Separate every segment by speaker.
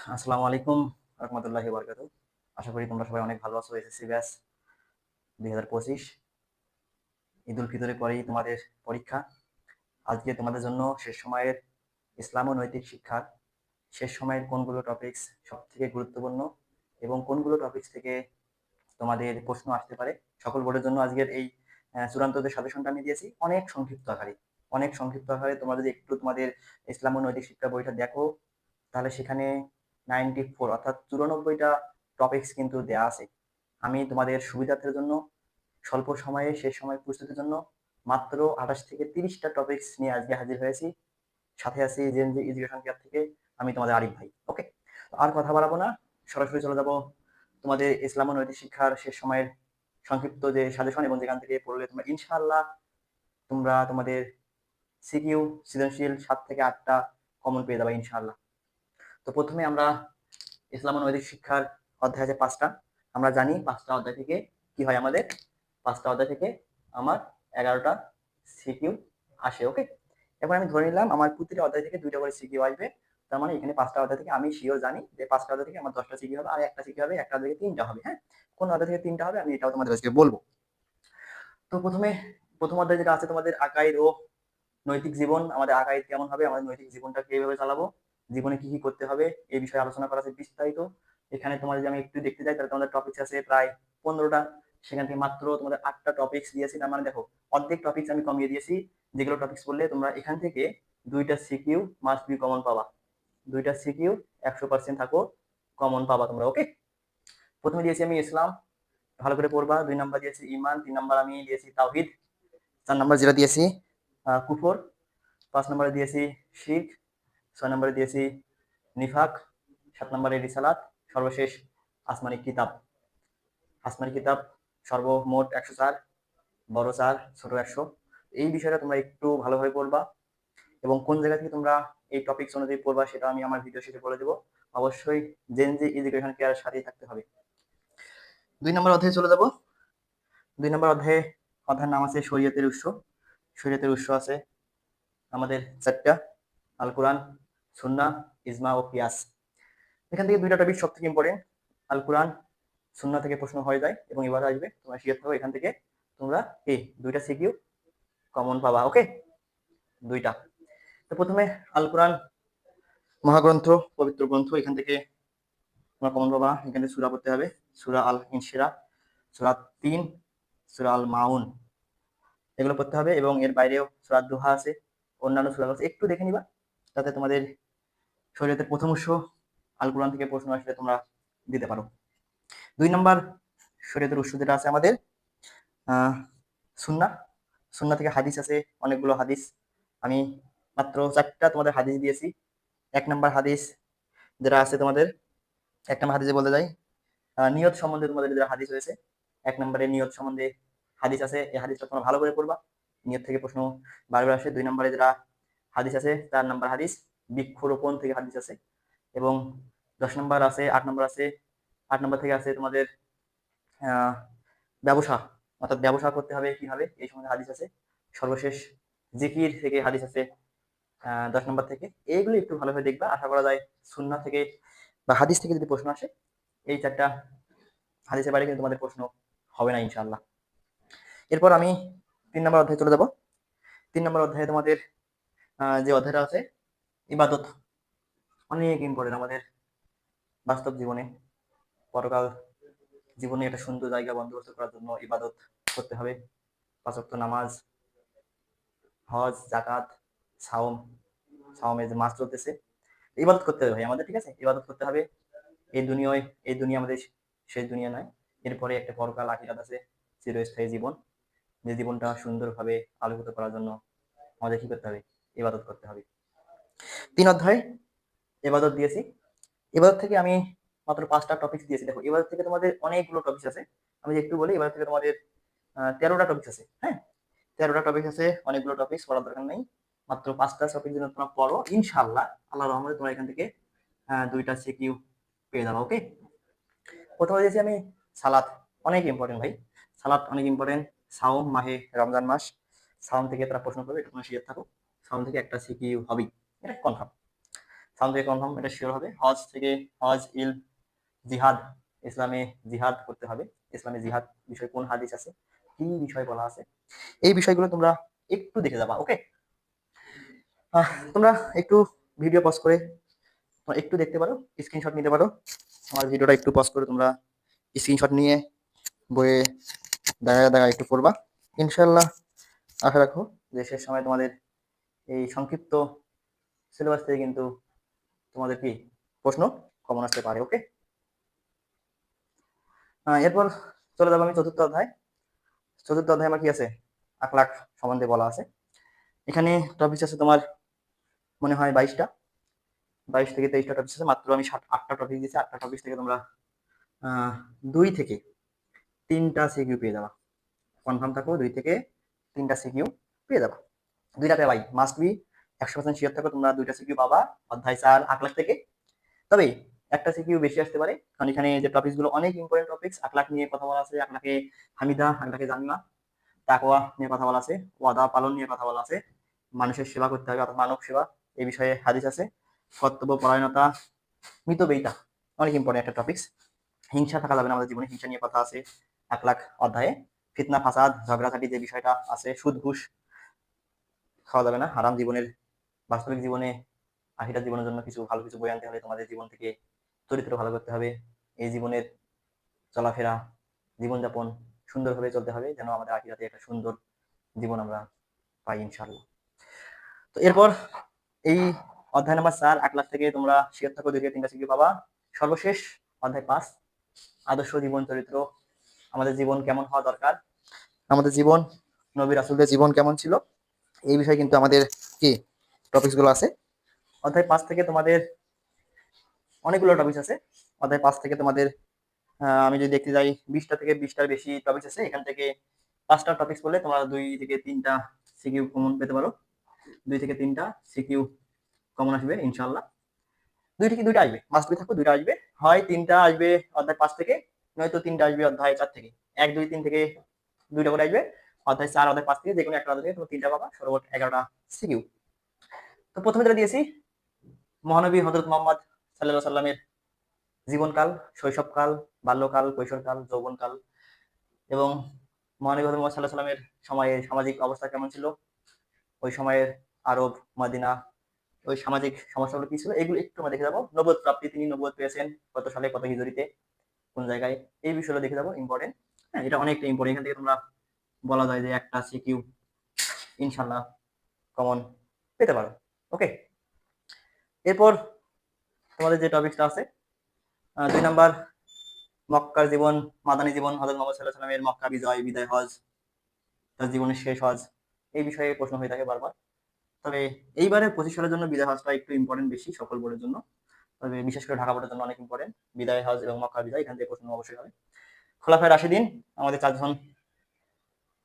Speaker 1: আসসালামু আলাইকুম রহমতুল্লাহি বরকাত আশা করি তোমরা সবাই অনেক ভালো আছো এসএসসি ব্যাস দুই হাজার পঁচিশ। ঈদ উল ফিতরের পরেই তোমাদের পরীক্ষা। আজকে তোমাদের জন্য শেষ সময়ের ইসলাম ও নৈতিক শিক্ষার শেষ সময়ের কোনগুলো টপিকস সব থেকে গুরুত্বপূর্ণ এবং কোনগুলো টপিকস থেকে তোমাদের প্রশ্ন আসতে পারে সকল বোর্ডের জন্য আজকের এই আহ, চূড়ান্ত যে সাজেশনটা আমি দিয়েছি। অনেক সংক্ষিপ্ত আকারে অনেক সংক্ষিপ্ত আকারে তোমরা যদি একটু তোমাদের ইসলাম ও নৈতিক শিক্ষা বইটা দেখো তাহলে সেখানে নাইনটি ফোর অর্থাৎ চুরানব্বইটা টপিকস কিন্তু দেয়া আছে। আমি তোমাদের সুবিধার্থের জন্য, স্বল্প সময়ে, শেষ সময় প্রস্তুতির জন্য মাত্র আঠাশ থেকে তিরিশটা টপিকস নিয়ে আজকে হাজির হয়েছি। সাথে আছি জেন জি এডুকেশন কেয়ার থেকে আমি তোমাদের আরিফ ভাই ওকে আর কথা বাড়াবো না, সরাসরি চলে যাব তোমাদের ইসলাম ও নৈতিক শিক্ষার শেষ সময়ের সংক্ষিপ্ত যে সাজেশন এবং যেখান থেকে পড়লে তোমরা ইনশাআল্লাহ তোমরা তোমাদের সিকিউ সৃজনশীল সাত থেকে আটটা কমন পেয়ে যাবে ইনশাআল্লাহ। তো প্রথমে আমরা ইসলাম নৈতিক শিক্ষার অধ্যায় আছে পাঁচটা। আমরা জানি পাঁচটা অধ্যায় থেকে কি হয় আমাদের। পাঁচটা অধ্যায় থেকে আমার এগারোটা সিকিউ আসে, ওকে? এখন আমি ধরে নিলাম আমার প্রতিটা অধ্যায় থেকে দুইটা করে সিকিউ আসবে। তার মানে এখানে পাঁচটা অধ্যায় থেকে আমি শিওর জানি যে পাঁচটা অধ্যায় থেকে আমার দশটা সিকিউ হবে আর একটা সিকিউ হবে, একটা থেকে তিনটা হবে হ্যাঁ? কোন অধ্যায় থেকে তিনটা হবে আমি এটাও তোমাদের আজকে বলব। তো প্রথমে, প্রথম অধ্যায় যেটা আছে তোমাদের আকাইদ ও নৈতিক জীবন, আমাদের আকাইদ কেমন হবে, আমাদের নৈতিক জীবনটা কীভাবে চালাবো? জীবনে কি কি করতে হবে এই বিষয়ে আলোচনা করা আছে বিস্তারিত। এখানে তোমাদের যদি আমি একটু দেখতে যাই, তাহলে তোমাদের টপিকস আছে প্রায় পনেরোটা। সেখান থেকে মাত্র তোমাদের আটটা টপিকস দিয়েছি, তার মানে দেখো, অর্ধেক টপিকস আমি কমিয়ে দিয়েছি। যেগুলো টপিকস বললে তোমরা এখান থেকে দুইটা সিকিউ মাস্ট বি কমন পাবা। দুইটা সিকিউ একশো পার্সেন্ট থাকো কমন পাবা তোমরা ওকে প্রথমে দিয়েছি আমি ইসলাম, ভালো করে পড়বা। দুই নাম্বার দিয়েছি ইমান তিন নাম্বার আমি দিয়েছি তাওহিদ, চার নাম্বার যেটা দিয়েছি কুফর, পাঁচ নম্বরে দিয়েছি শিখ ছয় নম্বরে দিয়েছি নিফাক, সাত নম্বরে রিসালাত, সর্বশেষ আসমানি কিতাব। আসমানি কিতাব সর্বমোট একশো চার, বড় চার, ছোট একশো। এই বিষয়টা তোমরা একটু ভালোভাবে পড়বা এবং কোন জায়গা থেকে তোমরা এই টপিকস অনুযায়ী পড়বা সেটা আমি আমার ভিডিও শেষে বলে দেবো। অবশ্যই জেন জি এডুকেশন কেয়ার সাথেই থাকতে হবে। দুই নম্বর অধ্যায়ে চলে যাব। দুই নম্বর অধ্যায়ে অধ্যায়ের নাম আছে শরীয়তের উৎস। শরীয়তের উৎস আছে আমাদের চারটা আল কোরআন সুন্না ইজমা ও পিয়াস এখান থেকে দুইটা টপিক সব থেকে ইম্পর্টেন্ট আল কোরআন সুন্না থেকে প্রশ্ন হয়ে যায় এবং এবার আসবে তোমরা শিখতে হবে এখান থেকে তোমরা এই দুইটা সিকিউ কমন পাবা ওকে দুইটা। তো প্রথমে আল কোরআন মহাগ্রন্থ, পবিত্র গ্রন্থ, এখান থেকে তোমরা কমন পাবা, এখানে সুরা পড়তে হবে, সুরা আল ইনশিরা সুরা তিন, সুরা আল মাউন এগুলো পড়তে হবে এবং এর বাইরেও সুরা দুহা আছে, অন্যান্য সুরা আছে, একটু দেখে নিবা। যাতে তোমাদের শরীয়তের প্রথম উৎস আল কোরআন থেকে প্রশ্ন আসলে তোমরা দিতে পারো। দুই নম্বর শরীয়তের উৎস যেটা আছে আমাদের সুন্না। সুন্না থেকে হাদিস আছে, অনেকগুলো হাদিস। আমি মাত্র চারটা তোমাদের হাদিস দিয়েছি। এক নম্বর হাদিস যেটা আছে তোমাদের, এক নম্বর হাদিসে বলতে যাই নিয়ত সম্বন্ধে তোমাদের যেটা হাদিস হয়েছে এক নম্বরে নিয়ত সম্বন্ধে হাদিস আছে, এই হাদিসটা তোমরা ভালো করে পড়বা। নিয়ত থেকে প্রশ্ন বারবার আসে। দুই নম্বরে যেটা হাদিস আছে, চার নম্বর হাদিস, বৃক্ষরোপণ থেকে হাদিস আছে এবং দশ নম্বর আছে, আট নম্বর আছে, আট নম্বর থেকে আছে তোমাদের ব্যবসা। অর্থাৎ ব্যবসা করতে হবে কীভাবে এই সম্বন্ধে হাদিস আছে। সর্বশেষ জিকির থেকে হাদিস আছে দশ নম্বর থেকে। এইগুলো একটু ভালোভাবে দেখবা। আশা করা যায় সুন্না থেকে বা হাদিস থেকে যদি প্রশ্ন আসে, এই চারটা হাদিসের বাইরে কিন্তু তোমাদের প্রশ্ন হবে না ইনশাল্লাহ এরপর আমি তিন নম্বর অধ্যায়ে চলে যাব। তিন নম্বর অধ্যায়ে তোমাদের যে অধ্যায়টা আছে, ইবাদত, অনেক ইম্পর্টেন্ট আমাদের বাস্তব জীবনে। পরকাল জীবনে একটা সুন্দর জায়গা বন্দোবস্ত করার জন্য ইবাদত করতে হবে। পাঁচ ওয়াক্ত নামাজ, হজ জাকাত সাওম সাওমে যে মাছ চলতেছে, ইবাদত করতে হবে আমাদের, ঠিক আছে? ইবাদত করতে হবে। এই দুনিয়ায়, এই দুনিয়া আমাদের শেষ দুনিয়া নয়। এরপরে একটা পরকাল আখিরাত আছে, চিরস্থায়ী জীবন। যে জীবনটা সুন্দরভাবে আলোকিত করার জন্য আমাদের কি করতে হবে? ইবাদত করতে হবে। তিন অধ্যায় ইবাদত দিয়েছি। ইবাদত থেকে আমি মাত্র পাঁচটা টপিক দিয়েছি। দেখো, ইবাদত থেকে তোমাদের অনেকগুলো টপিক আছে। আমি একটু বলি এবার থেকে তোমাদের তেরোটা টপিক আছে হ্যাঁ? তেরোটা টপিক আছে, অনেকগুলো টপিক পড়ার দরকার নেই। মাত্র পাঁচটা টপিক যদি তোমরা পড়ো ইনশাল্লাহ আল্লাহ রহমতে তোমরা এখান থেকে দুইটা সিকিউ পেয়ে যাব ওকে প্রথমে দিয়েছি আমি সালাদ অনেক ইম্পর্টেন্ট ভাই। সালাদ অনেক ইম্পর্টেন্ট সাওম মাহে রমজান মাস। সাওম থেকে তারা প্রশ্ন করবে তোমরা শিখে থাকো। সাওম থেকে একটা সিকিউ হবেই? এটা কনফার্ম সাউন্ড থেকে কনফার্ম এটা শিওর হবে। হজ থেকে হজ ইল জিহাদ, ইসলামে জিহাদ করতে হবে। ইসলামে জিহাদ বিষয় কোন হাদিস আছে? কি বিষয় বলা আছে? এই বিষয়গুলো তোমরা একটু দেখে যাবা ওকে তোমরা একটু ভিডিও পজ করে একটু দেখতে পারো স্ক্রিনশট নিতে পারো। আমার ভিডিওটা একটু পজ করে তোমরা স্ক্রিনশট নিয়ে বইয়ে দেখা দেখা একটু পড়বা। ইনশাল্লাহ আশা রাখো যে শেষ সময় তোমাদের এই সংক্ষিপ্ত সিলেবাস থেকে কিন্তু তোমাদের কি প্রশ্ন কমন আসতে পারে ওকে এরপর চলে যাব আমি চতুর্থ অধ্যায়। চতুর্থ অধ্যায় আমার কি আছে? আট লাখ সম্বন্ধে বলা আছে। এখানে টপিক আছে তোমার মনে হয় বাইশটা। বাইশ থেকে তেইশটা টপিক আছে, মাত্র আমি সাত, আটটা টপিক দিয়েছি। আটটা টপিক থেকে তোমরা দুই থেকে তিনটা সিকিউ পেয়ে যাবা। কনফার্ম থাকো, দুই থেকে তিনটা সিকিউ পেয়ে যাবা। দুইটা পেয়ে ভাই মাস্ট বি একশো পার্সেন্ট শিওর থাকো তোমরা দুইটা সিকিউ পাবা অধ্যায় চার আট লাখ থেকে। তবে একটা সিকিউ বেশি আসতে পারে, কারণ এখানে যে টপিকসগুলো অনেক ইম্পর্টেন্ট টপিক্স আট লাখ নিয়ে কথা বলা আছে, আট লাখে হামিদা, আট লাখে তাকওয়া নিয়ে কথা বলা আছে, ওয়াদা পালন নিয়ে কথা বলা আছে, মানুষের সেবা করতে হবে অর্থাৎ মানব সেবা, এই বিষয়ে হাদিস আছে। কর্তব্য, পরায়ণতা মিতবেইতা অনেক ইম্পর্টেন্ট একটা টপিক্স হিংসা থাকা যাবে না আমাদের জীবনে, হিংসা নিয়ে কথা আছে এক লাখ অধ্যায়ে। ফিতনা, ফাসাদ, ঝগড়াঝাটি যে বিষয়টা আছে, সুদ, ঘুষ খাওয়া যাবে না। হারাম জীবনের, বাস্তবিক জীবনে আখিরা জীবনের জন্য কিছু ভালো কিছু বই আনতে হলে তোমাদের জীবন থেকে চরিত্র ভালো করতে হবে। এই জীবনের চলাফেরা, জীবনযাপন সুন্দরভাবে চলতে হবে যেন আমাদের আখিরাতে একটা সুন্দর জীবন আমরা পাই ইনশাল্লাহ তো এরপর এই অধ্যায় নাম্বার চার, এক লাখ থেকে তোমরা শিয়ার থাকো দুই তিনটা শিখে পাবা। সর্বশেষ অধ্যায় পাঁচ, আদর্শ জীবন চরিত্র, আমাদের জীবন কেমন হওয়া দরকার? আমাদের জীবন, নবী রাসুলদের জীবন কেমন ছিল? এই বিষয়ে কিন্তু আমাদের কি টপিকসগুলো আছে? অধ্যায় পাঁচ থেকে তোমাদের অনেকগুলো টপিকস আছে। অধ্যায় পাঁচ থেকে তোমাদের আমি যদি দেখতে যাই, বিশটা থেকে বিশটার বেশি টপিকস আছে। এখান থেকে পাঁচটা টপিকস বললে তোমরা দুই থেকে তিনটা সিকিউ কমন পেতে পারো। দুই থেকে তিনটা সিকিউ কমন আসবে ইনশাল্লাহ দুই থেকে দুইটা আসবে মাস্ট বি থাকো দুইটা আসবে। হয় তিনটা আসবে অধ্যায় পাঁচ থেকে, নয়তো তিনটা আসবে অধ্যায় চার থেকে। এক, দুই, তিন থেকে দুইটা করে আসবে। অধ্যায় চার, অধ্যায় পাঁচ থেকে যে কোনো একটা অধ্যায় তুমি তিনটা পাবা সর্বোচ্চ এগারোটা সিকিউ। তো প্রথমে যেটা দিয়েছি, মহানবী হজরত মোহাম্মদ সাল্লাহ সাল্লামের জীবনকাল, শৈশবকাল, বাল্যকাল, কৈশোরকাল, যৌবনকাল এবং মহানবী হজরত মোহাম্মদ সাল্লাহ সাল্লামের সময়ে সামাজিক অবস্থা কেমন ছিল? ওই সময়ের আরব, মদিনা, ওই সামাজিক সমস্যাগুলো কি ছিল? এগুলো একটু আমরা দেখে যাব। নবদ প্রাপ্তি তিনি নবদ পেয়েছেন কত সালে, কত হিজড়িতে, কোন জায়গায়? এই বিষয়গুলো দেখে যাব ইম্পর্টেন্ট হ্যাঁ এটা অনেকটা ইম্পর্টেন্ট এখান থেকে তোমরা বলা যায় যে একটা সিকিউ ইনশাল্লাহ কমন পেতে পারো। ওকে এরপর তোমাদের যে টপিকটা আছে দুই নাম্বার, মক্কার জীবন, মাদানী জীবন হজরত মোহাম্মদ সাল্লাহ সাল্লামের মক্কা বিজয়, বিদায় হজ, তার জীবনের শেষ হজ, এই বিষয়ে প্রশ্ন হয়ে থাকে বারবার। তবে এইবারে পঁচিশ সালের জন্য বিদায় হজটা একটু ইম্পর্টেন্ট বেশি সকল বোর্ডের জন্য। তবে বিশেষ করে ঢাকা বোর্ডের জন্য অনেক ইম্পর্টেন্ট বিদায় হজ এবং মক্কা বিদায়, এখান থেকে প্রশ্ন অবশ্যই হবে। খোলাফায় রাশিদিন, আমাদের চারজন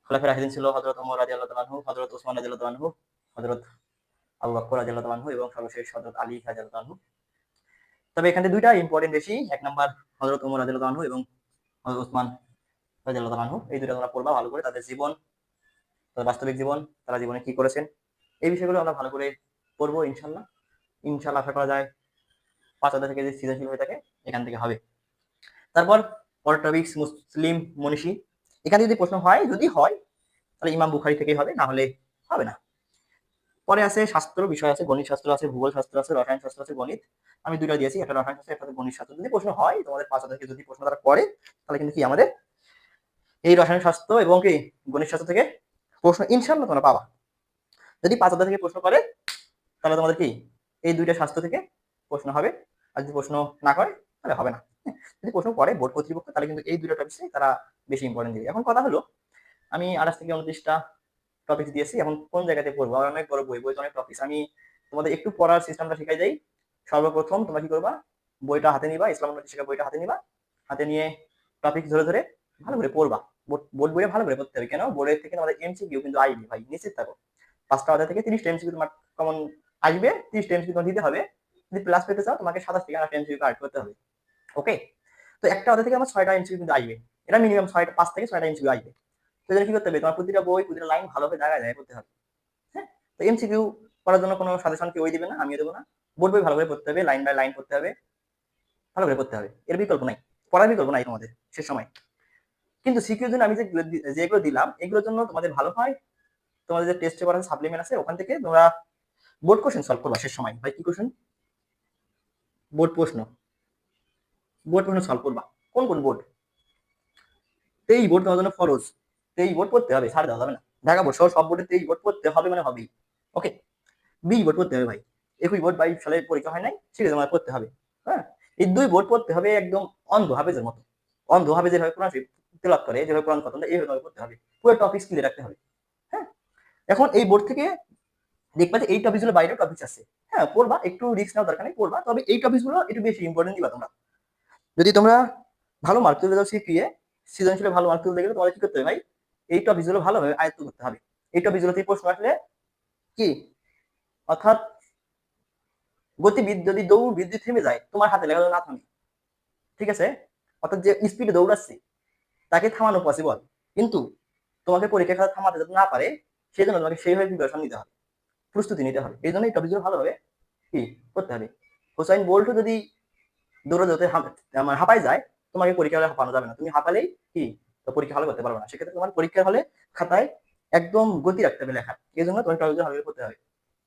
Speaker 1: খোলাফায় রাশিদিন ছিল হজরত ওমর রাজি আল্লাহ তালাহু হজরত ওসমান রাজি আল্লাহ তালাহু হজরত বকর রাজি আল্লাহ তালাহু এবং সর্বশেষ হজরত আলী রাজি আল্লাহ তালাহু তবে এখানে দুইটা ইম্পর্টেন্ট বেশি, এক নাম্বার হজরত ওমর রাজি আল্লাহ এবং হজরত ওসমান রাজি আল্লাহ তালাহু এই দুইটা তোমরা পড়বা ভালো করে, তাদের জীবন, তাদের বাস্তবিক জীবন, তারা জীবনে কি করেছেন, এই বিষয়গুলো আমরা ভালো করে পড়ব ইনশাল্লাহ ইনশাল্লাহ আশা করা যায় পাঁচ হাজার থেকে যে সৃজনশীল হয়ে থাকে, এখান থেকে হবে। তারপর পরের টপিক্স মুসলিম মনীষী এখানে যদি প্রশ্ন হয়, যদি হয়, তাহলে ইমাম বুখারি থেকেই হবে, না হলে হবে না। পরে আছে শাস্ত্র বিষয় আছে, গণিত শাস্ত্র আছে, ভূগোল শাস্ত্র আছে, রসায়ন শাস্ত্র আছে, গণিত। আমি দুইটা দিয়েছি, একটা রসায়ন শাস্ত্র একটা গণিত শাস্ত্র। যদি প্রশ্ন হয়, তোমাদের পাঁচ হাজারকে যদি প্রশ্ন তারা করে, তাহলে কিন্তু কি আমাদের? এই রসায়ন শাস্ত্র এবং কি গণিত শাস্ত্র থেকে প্রশ্ন ইনশাল্লাহ তোমরা পাবা। যদি পাঁচ হাজার থেকে প্রশ্ন করে, তাহলে তোমাদের কি? এই দুইটা স্বাস্থ্য থেকে প্রশ্ন হবে। আর যদি প্রশ্ন না করে, তাহলে হবে না। যদি প্রশ্ন করে বোর্ড কর্তৃপক্ষ, তাহলে কিন্তু এই দুটো টপিক্সে তারা বেশি ইম্পর্টেন্ট দিবে। এখন কথা হলো, আমি আঠাশ থেকে উনত্রিশটা টপিক দিয়েছি, এখন কোন জায়গাতে পড়ব? আমার অনেক বড় বই, বইতে অনেক টপিক্স আমি তোমাদের একটু পড়ার সিস্টেমটা শিখাই যাই সর্বপ্রথম তোমরা কি করবা? বইটা হাতে নিবা, ইসলাম শিক্ষা বইটা হাতে নিবা। হাতে নিয়ে টপিক ধরে ধরে ভালো করে পড়বা। বোর্ড বইয়ে ভালো করে পড়তে হবে। কেন? বোর্ডের থেকে আমাদের এমসিকিউ কিন্তু আইবি ভাই, নিশ্চিত থাকো। পাঁচটা অধ্যায় থেকে তিরিশ এমসিকিউ তোমার কমন আসবে তিরিশ এমসিকিউ তোমার দিতে হবে। যদি প্লাস পেতে চাও, তোমাকে সাতাশ থেকে আট এমসিকিউ কার্ড করতে হবে। ওকে তো একটা অধ্যায় থেকে আমার ছয়টা এমসিকিউ কিন্তু আসবে। এটা মিনিমাম ছয়টা, পাঁচ থেকে ছয়টা এমসিকিউ আসবে। তো কি করতে হবে? তোমার প্রতিটা বই, প্রতিটা লাইন ভালোভাবে জায়গায় জায়গায় করতে হবে। হ্যাঁ? তো এমসিকিউ করার জন্য কোনো সাজেশন কেউ দিবে না, আমিও দেবো না। বোর্ড বই ভালো করে পড়তে হবে লাইন বাই লাইন পড়তে হবে, ভালো করে পড়তে হবে। এর বিকল্প নাই। পড়ার বিকল্প নাই তোমাদের সে সময়। কিন্তু সিকিউর জন্য আমি যে যেগুলো দিলাম, এগুলোর জন্য তোমাদের ভালো হয়। তোমাদের যে টেস্ট পেপার আছে সাপ্লিমেন্ট আছে, ওখান থেকে তোমরা বোর্ড কোশ্চেন সলভ করবা শেষ সময়। ভাই, কি কোশ্চেন বোর্ড প্রশ্ন। বোর্ড প্রশ্ন সলভ করবা। কোন কোন বোর্ড তেই বোর্ড তোমার জন্য ফরজ। তেই বোর্ড পড়তে হবে ছাড় দেওয়া যাবে না। ঢাকা বোর্ড সব বোর্ডে তেই বোর্ড পড়তে হবে মানে হবেই। ওকে বি বোর্ড পড়তে হবে ভাই। একুশ বোর্ড বাইশ সালে পরীক্ষা হয় নাই, সেটা তোমার পড়তে হবে। হ্যাঁ? এই দুই বোর্ড পড়তে হবে একদম অন্ধ হাফেজের মতো। অন্ধ হাফেজ যেভাবে কোরআন তেলাপ করে, যেভাবে কোরআন দেয় এইভাবে পড়তে হবে। পুরো টপিক ক্লিয়ার রাখতে হবে। হ্যাঁ? এখন এই বোর্ড থেকে দেখবা যে এই টপিকগুলো বাইরে টপিক আছে। হ্যাঁ পড়বা, একটু রিস্ক নেওয়ার দরকার নেই, পড়বা। তবে এই টপিকগুলো একটু বেশি ইম্পর্টেন্ট দিবা তোমরা। যদি তোমরা ভালো মার্ক তুলে দাও শিখিয়ে সৃজনশীলে ভালো মার্ক তুলতে গেলে তোমাদের কি করতে হবে ভাই? এই টপিকগুলো ভালোভাবে আয়ত্ত করতে হবে। এই টপিকগুলো থেকে প্রশ্ন আসলে কি? অর্থাৎ গতিবিদ যদি দৌড় বিদ্যুৎ থেমে যায়, তোমার হাতে লেখা না থামে। ঠিক আছে? অর্থাৎ যে স্পিডে দৌড়াচ্ছে তাকে থামানো পসিবল কিন্তু তোমাকে পরীক্ষা খাতা থামাতে যাতে না পারে সেই জন্য তোমাকে সেইভাবে প্রিপারেশন নিতে হবে। প্রস্তুতি নিতে হবে। এই জন্য এই টপিকগুলো ভালোভাবে কি করতে হবে? হোসাইন বোল্টও যদি দৌড়াতে মানে হাঁপাই যায়, তোমাকে পরীক্ষা হলে হাঁপানো যাবে না। তুমি হাঁপালেই কি? তো পরীক্ষা হলে করতে পারবে না। সেক্ষেত্রে তোমার পরীক্ষা হলে খাতায় একদম গতি রাখতে হবে লেখা। এই জন্য তোমাকে টপিকগুলো ভালোভাবে করতে হবে।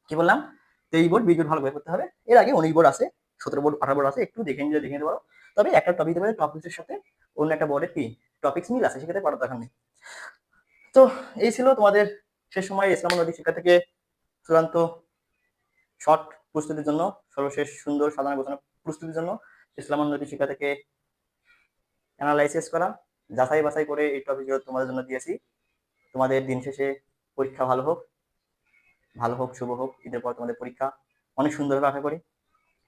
Speaker 1: কি বললাম? তেইশ বোর্ড, বিশ বোর্ড ভালো ভালোভাবে করতে হবে। এর আগে উনিশ বোর্ড আছে, সতেরো বোর্ড, আঠারো বোর্ড আছে, একটু দেখে নিলে দেখে নিতে পারো। তবে একটা টপিক দেবে টপিকের সাথে অন্য একটা বোর্ডের কি? টপিক্স মিল আছে, সেক্ষেত্রে পড়ার দরকার নেই। তো এই ছিল তোমাদের সে সময় ইসলাম নদী শিক্ষা থেকে চূড়ান্ত শর্ট প্রস্তুতির জন্য, সর্বশেষ সুন্দর সাধারণ প্রস্তুতির জন্য। ইসলাম নদী শিক্ষা থেকে অ্যানালাইসিস করা, যাচাই বাছাই করে এই টপিকগুলো তোমাদের জন্য দিয়েছি। তোমাদের দিন শেষে পরীক্ষা ভালো হোক ভালো হোক, শুভ হোক, ঈদের পর তোমাদের পরীক্ষা। অনেক সুন্দরভাবে আশা করি।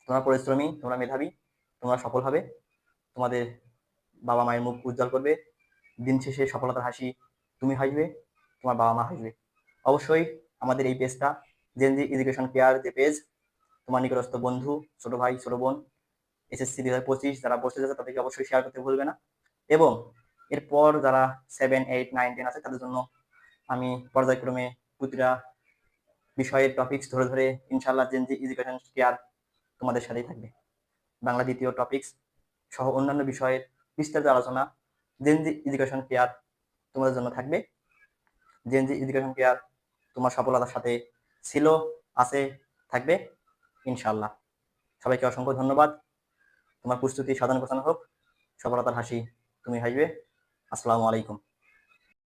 Speaker 1: তোমরা পরিশ্রমী, তোমরা মেধাবী, তোমরা সফল হবে। তোমাদের বাবা মায়ের মুখ উজ্জ্বল করবে। দিন শেষে সফলতার হাসি তুমি হাসবে, তোমার বাবা মা হাসবে। অবশ্যই আমাদের এই পেজটা জেনজি এডুকেশন কেয়ার যে পেজ তোমার নিকটস্থ বন্ধু, ছোট ভাই, ছোট বোন এসএসসি দুই হাজার পঁচিশ যারা বসতে যাচ্ছে তাদেরকে অবশ্যই শেয়ার করতে ভুলবে না। এবং এরপর যারা সেভেন এইট নাইন টেন আছে, তাদের জন্য আমি পর্যায়ক্রমে প্রতিটা বিষয়ের টপিক্স ধরে ধরে ইনশাল্লাহ জেনজি এডুকেশন কেয়ার তোমাদের সাথেই থাকবে। বাংলা দ্বিতীয় টপিকস সহ অন্যান্য বিষয়ের বিস্তারিত আলোচনা জেনজি এডুকেশন কেয়ার তোমাদের জন্য থাকবে। জেনজি এডুকেশন কেয়ার তোমার সফলতার সাথে ছিল, আছে, থাকবে ইনশাল্লাহ সবাইকে অসংখ্য ধন্যবাদ। তোমার প্রস্তুতি সাধন গোছানো হোক সফলতার হাসি তুমি হাসবে। আসসালামু আলাইকুম।